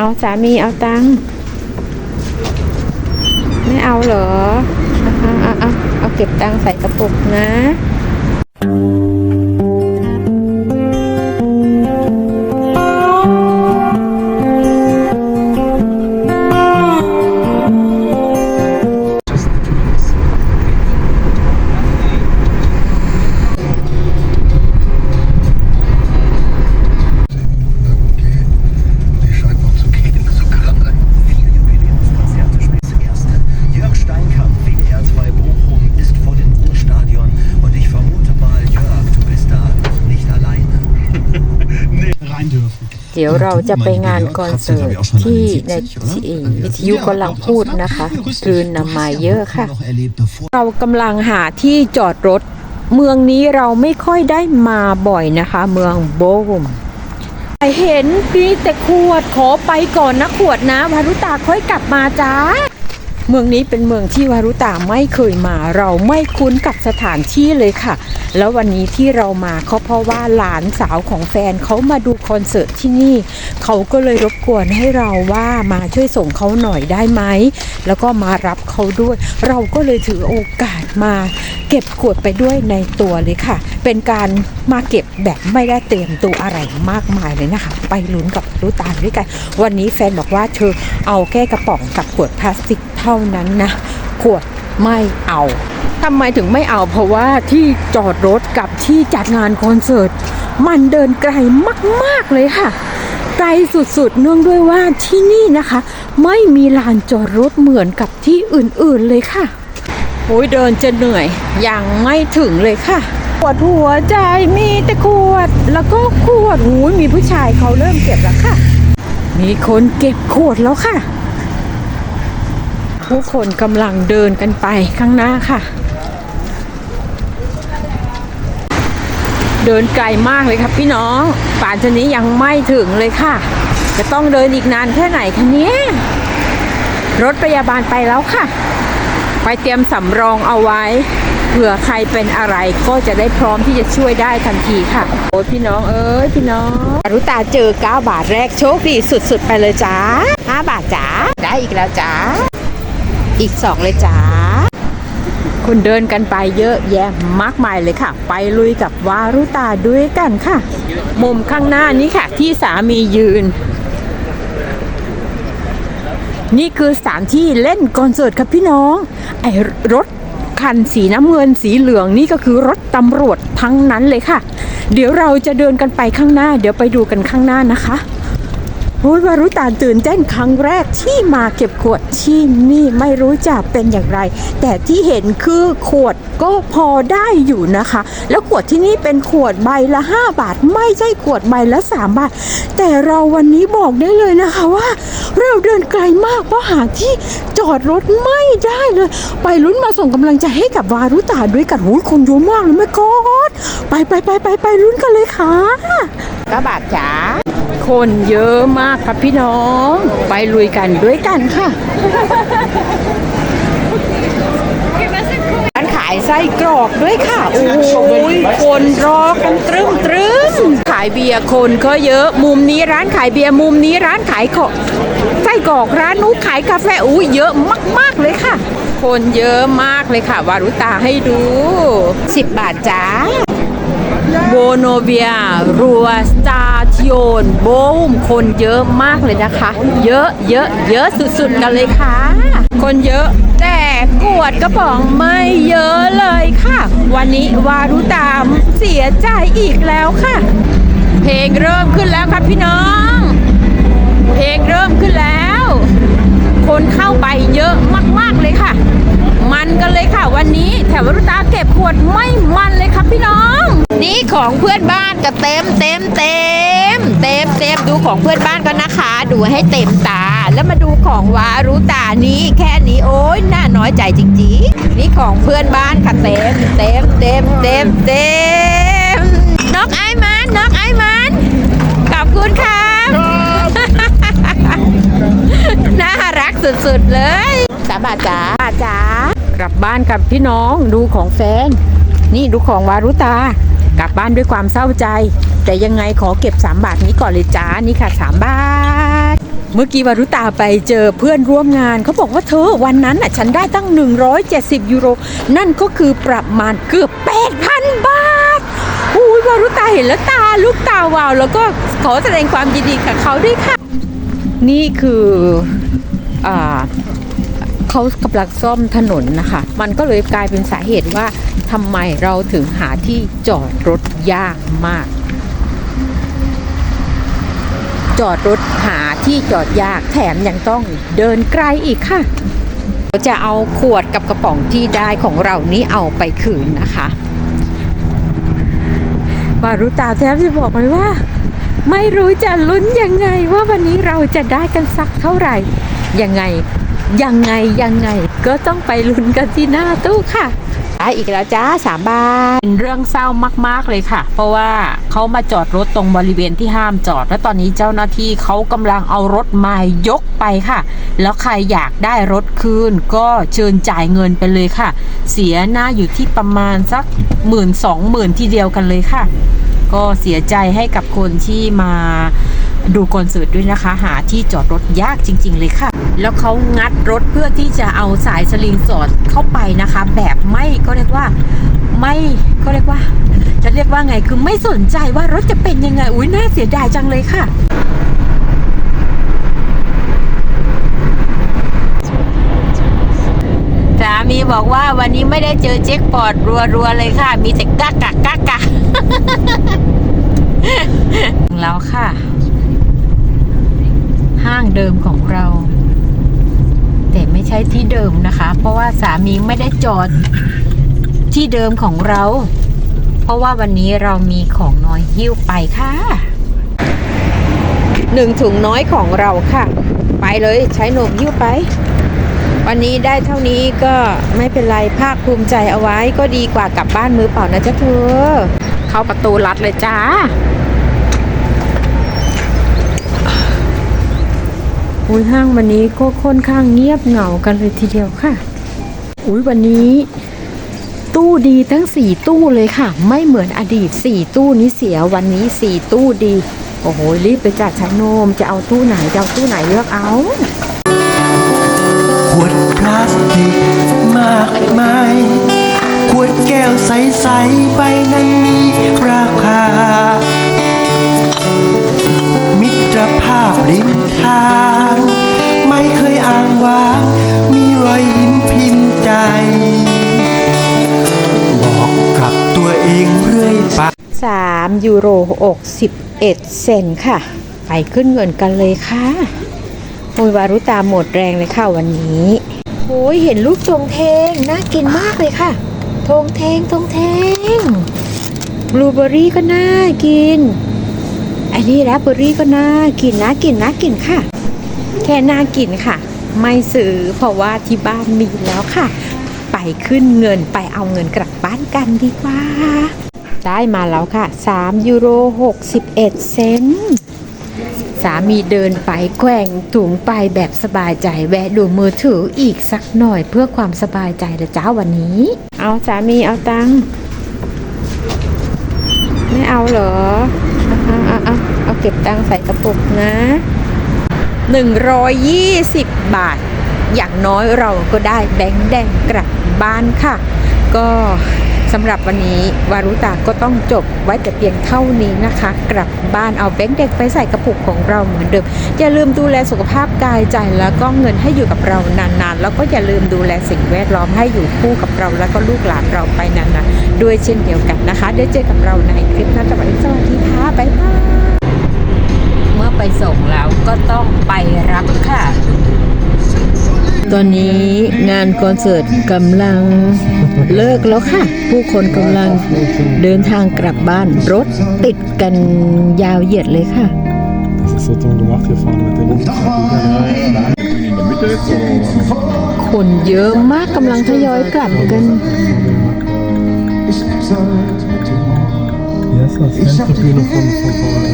เอาสามีเอาตังค์ไม่เอาเหรอเอาเอาเอาเอาเก็บตังค์ใส่กระปุกนะ เดี๋ยวเราจะไปงานคอนเสิร์ตที่ในที่วิทยุกำลังพูดนะคะคืนนำมาเยอะค่ะ เรากำลังหาที่จอดรถ เมืองนี้เราไม่ค่อยได้มาบ่อยนะคะ เมืองโบมเห็นปีแต่ขวดขอไปก่อนนะขวดนะวารุตาค่อยกลับมาจ้า เมืองนี้เป็นเมืองที่วารุตาไม่เคยมา เราไม่คุ้นกับสถานที่เลยค่ะ แล้ววันนี้ที่เรามาเขาเพราะว่าหลานสาวของแฟนเขามาดูคอนเสิร์ตที่นี่ เขาก็เลยรบกวนให้เราว่ามาช่วยส่งเขาหน่อยได้ไหม แล้วก็มารับเขาด้วย เราก็เลยถือโอกาส มาเก็บขวดไปด้วยในตัวเลยค่ะ เป็นการมาเก็บแบบไม่ได้เตรียมตัวอะไรมากมายเลยนะคะ ไปลุ้นกับรู้ตาด้วยกัน วันนี้แฟนบอกว่าเธอเอาแค่กระป๋องกับขวดพลาสติกเท่านั้นนะ ขวดไม่เอาทำไมถึงไม่เอาเพราะว่าที่จอดรถกับที่จัดงานคอนเสิร์ตมันเดินไกลมาก ๆ เลยค่ะ ไกลสุด ๆ เนื่องด้วยว่าที่นี่นะคะ ไม่มีลานจอดรถเหมือนกับที่อื่น ๆ เลยค่ะ โอ้ยเดินจะเหนื่อย ยังไม่ถึงเลยค่ะปวดหัวใจมีแต่ขวด แล้วก็ขวดหูยมีผู้ชายเขาเริ่มเก็บแล้วค่ะ มีคนเก็บขวดแล้วค่ะ ผู้คนกำลังเดินกันไปข้างหน้าค่ะ เดินไกลมากเลยครับพี่น้องป่านชนี้ยังไม่ถึงเลยค่ะ จะต้องเดินอีกนานแค่ไหนคะเนี้ยรถพยาบาลไปแล้วค่ะ ไปเตรียมสำรองเอาไว้ เผื่อใครเป็นอะไรก็จะได้พร้อมที่จะช่วยได้ทันทีค่ะ โอ้พี่น้องเอ้ยพี่น้องอรุตาเจอ 9 บาทแรกโชคดีสุด ๆ ไปเลยจ้า 5 บาทจ้า ได้อีกแล้วจ้า อีก 2 เลยจ้าคุณเดินกันไปเยอะแยะมากมายเลยค่ะ ไปลุยกับวารุตาด้วยกันค่ะ มุมข้างหน้านี้ค่ะ ที่สามียืน นี่คือสถานที่เล่นคอนเสิร์ตครับพี่น้อง ไอ้รถคันสีน้ำเงินสีเหลืองนี่ก็คือรถตำรวจทั้งนั้นเลยค่ะ เดี๋ยวเราจะเดินกันไปข้างหน้า เดี๋ยวไปดูกันข้างหน้านะคะ โอ้ยวารุตาตื่นเต้นครั้งแรกที่มาเก็บขวดที่นี่ไม่รู้จะเป็นอย่างไร แต่ที่เห็นคือขวดก็พอได้อยู่นะคะ แล้วขวดที่นี่เป็นขวดใบละ 5 บาท ไม่ใช่ขวดใบละ 3 บาท แต่เราวันนี้บอกได้เลยนะคะว่าเราเดินไกลมากเพราะหาที่จอดรถไม่ได้เลย ไปลุ้นมาส่งกำลังใจให้กับวารุตาด้วยกันหูยคนเยอะมากเลยแม่กอดไปไปไปไปไปลุ้นกันเลยค่ะกระบาดจ๋า คนเยอะมากครับพี่น้อง ไปลุยกันด้วยกันค่ะร้านขายไส้กรอกด้วยค่ะโอ้ยคนรอกันตรึมตรึมขายเบียร์คนก็เยอะมุมนี้ร้านขายเบียร์มุมนี้ร้านขายของไส้กรอกร้านนู้ขายกาแฟอุ้ยเยอะมาก ๆ เลยค่ะ คนเยอะมากเลยค่ะ วารุตาให้ดู 10 บาทจ้าโบโนเวียรัวสตา โอนโบมคนเยอะมากเลยนะคะ เยอะเยอะเยอะสุดๆกันเลยค่ะ คนเยอะแต่กวดกระป๋องไม่เยอะเลยค่ะ วันนี้วารุตามเสียใจอีกแล้วค่ะ เพลงเริ่มขึ้นแล้วครับพี่น้อง เพลงเริ่มขึ้นแล้ว คนเข้าไปเยอะมากๆเลยค่ะ มันกันเลยค่ะ วันนี้แถววารุตาเก็บขวดไม่มันเลยครับพี่น้อง นี่ของเพื่อนบ้านก็เต็มเต็มเต็มเต็มเต็มดูของเพื่อนบ้านก็นะคะ ดูให้เต็มตา แล้วมาดูของวารุตานี้แค่นี้โอ้ยน่าน้อยใจจริงๆ นี่ของเพื่อนบ้านค่ะเต็มเต็มเต็มเต็มเต็มนกไอ้มันนกไอ้มันขอบคุณค่ะน่ารักสุดๆเลยสาบาจ๋าบาจ๋ากลับบ้านกับพี่น้องดูของแฟน นี่ดูของวารุตา กลับบ้านด้วยความเศร้าใจ แต่ยังไงขอเก็บ 3 บาทนี้ก่อนเลยจ้านี่ค่ะ 3 บาท เมื่อกี้วารุตาไปเจอเพื่อนร่วมงาน เขาบอกว่าเธอวันนั้นน่ะฉันได้ตั้ง 170 ยูโร นั่นก็คือประมาณเกือบ 8,000 บาทอุ้ยวารุตาเห็นแล้วตาลูกตาวาว แล้วก็ขอแสดงความยินดีกับเขาด้วยค่ะ นี่คืออ่าเขากำลังซ่อมถนนนะคะ มันก็เลยกลายเป็นสาเหตุว่า ทำไมเราถึงหาที่จอดรถยากมาก จอดรถหาที่จอดยากแถมยังต้องเดินไกลอีกค่ะเราจะเอาขวดกับกระป๋องที่ได้ของเรานี้เอาไปคืนนะคะวารุตาแทบจะบอกเลยว่า ไม่รู้จะลุ้นยังไงว่าวันนี้เราจะได้กันสักเท่าไหร่ ยังไงยังไงยังไงก็ต้องไปลุ้นกันที่หน้าตู้ค่ะ อีกแล้วจ้าสามบาทเป็นเรื่องเศร้ามากๆเลยค่ะ เพราะว่าเขามาจอดรถตรงบริเวณที่ห้ามจอด และตอนนี้เจ้าหน้าที่เขากำลังเอารถมายกไปค่ะ แล้วใครอยากได้รถคืนก็เชิญจ่ายเงินไปเลยค่ะ เสียหน้าอยู่ที่ประมาณสักหมื่นสองหมื่นทีเดียวกันเลยค่ะ ก็เสียใจให้กับคนที่มา ดูคอนเสิร์ตด้วยนะคะ หาที่จอดรถยากจริง ๆ เลยค่ะ แล้วเขางัดรถเพื่อที่จะเอาสายสลิงสอดเข้าไปนะคะ แบบไม่ก็เรียกว่าไม่ก็เรียกว่า จะเรียกว่าไงคือไม่สนใจว่ารถจะเป็นยังไงอุ้ยน่าเสียดายจังเลยค่ะสามีบอกว่าวันนี้ไม่ได้เจอเจ็คปอดรัวๆเลยค่ะ มีแต่กักกักกักกักแล้วค่ะ ห้างเดิมของเรา แต่ไม่ใช่ที่เดิมนะคะ เพราะว่าสามีไม่ได้จอดที่เดิมของเรา เพราะว่าวันนี้เรามีของน้อยหิ้วไปค่ะหนึ่งถุงน้อยของเราค่ะ ไปเลยใช้หนมหิ้วไป วันนี้ได้เท่านี้ก็ไม่เป็นไรภาคภูมิใจเอาไว้ก็ดีกว่ากลับบ้านมือเปล่านะจ๊ะเธอ เข้าประตูลัดเลยจ้า อุ้ยห้างวันนี้ก็ค่อนข้างเงียบเหงากันเลยทีเดียวค่ะ อุ้ยวันนี้ ตู้ดีทั้งสี่ตู้เลยค่ะ ไม่เหมือนอดีตสี่ตู้นี้เสียวันนี้สี่ตู้ดีโอ้โหรีบไปจัดชาโนมจะเอาตู้ไหนจะเอาตู้ไหนเลือกเอาขวดพลาสติกมากมายขวดแก้วใสๆใบนั้นมีราคา มิตรภาพริมทา ยิ้มพิมพ์ใจ บอกกับตัวเองเรื่อยไป3ยูโร61 เซนค่ะ ไปขึ้นเงินกันเลยค่ะโอ้ยวารุตาหมดแรงเลยค่ะวันนี้โอ้ยเห็นลูกทงเทงน่ากินมากเลยค่ะทงเทงทงเทงบลูเบอร์รี่ก็น่ากิน อันนี้แรปเบอร์รี่ก็น่ากินนะกินนะกินค่ะ แค่น่ากินค่ะ ไม่ซื้อเพราะว่าที่บ้านมีแล้วค่ะ ไปขึ้นเงินไปเอาเงินกลับบ้านกันดีกว่า ได้มาแล้วค่ะ 3 ยูโร 61 เซนต์สามีเดินไปแกว่งถุงไปแบบสบายใจแวะดูมือถืออีกสักหน่อยเพื่อความสบายใจนะจ้าวันนี้ เอาสามีเอาตังค์ไม่เอาเหรอเอาเอาเอาเอาเก็บตังค์ใส่กระปุกนะ 120 บาท อย่างน้อยเราก็ได้แบงค์แดงกลับบ้านค่ะ ก็สำหรับวันนี้วารุตาก็ต้องจบไว้แต่เพียงเท่านี้นะคะ กลับบ้านเอาแบงค์แดงไปใส่กระปุกของเราเหมือนเดิม อย่าลืมดูแลสุขภาพกายใจแล้วก็เงินให้อยู่กับเรานานๆ แล้วก็อย่าลืมดูแลสิ่งแวดล้อมให้อยู่คู่กับเรา แล้วก็ลูกหลานเราไปนานๆด้วยเช่นเดียวกันนะคะเดี๋ยวเจอกับเราในคลิปหน้าสวัสดีสวัสดีค่ะบ๊ายบายเมื่อไปส่งแล้วก็ต้องไปรับค่ะ ตอนนี้งานคอนเสิร์ตกำลังเลิกแล้วค่ะ ผู้คนกำลังเดินทางกลับบ้านรถติดกันยาวเหยียดเลยค่ะ คนเยอะมากกำลังทยอยกลับกัน Wie heißt das? Fantribüne von, von, von